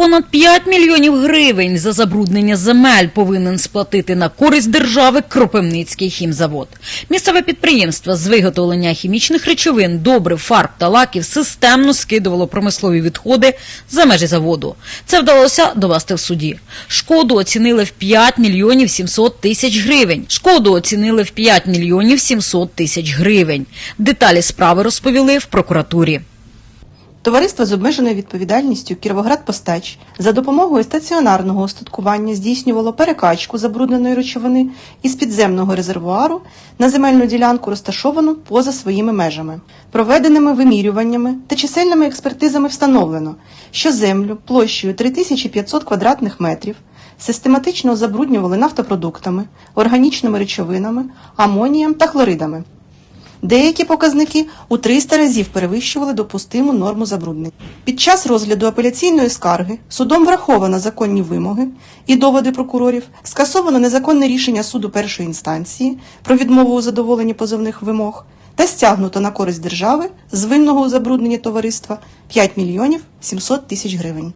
Понад 5 мільйонів гривень за забруднення земель повинен сплатити на користь держави Кропивницький хімзавод. Місцеве підприємство з виготовлення хімічних речовин, добрив, фарб та лаків системно скидувало промислові відходи за межі заводу. Це вдалося довести в суді. Шкоду оцінили в 5 мільйонів 700 тисяч гривень. Шкоду оцінили в 5 мільйонів 700 тисяч гривень. Деталі справи розповіли в прокуратурі. Товариство з обмеженою відповідальністю Кіровоград-Постач за допомогою стаціонарного остаткування здійснювало перекачку забрудненої речовини із підземного резервуару на земельну ділянку, розташовану поза своїми межами. Проведеними вимірюваннями та чисельними експертизами встановлено, що землю площею 3500 квадратних метрів систематично забруднювали нафтопродуктами, органічними речовинами, амонієм та хлоридами. Деякі показники у 300 разів перевищували допустиму норму забруднення. Під час розгляду апеляційної скарги судом враховано законні вимоги і доводи прокурорів, скасовано незаконне рішення суду першої інстанції про відмову у задоволенні позовних вимог та стягнуто на користь держави з винного у забрудненні товариства 5 мільйонів 700 тисяч гривень.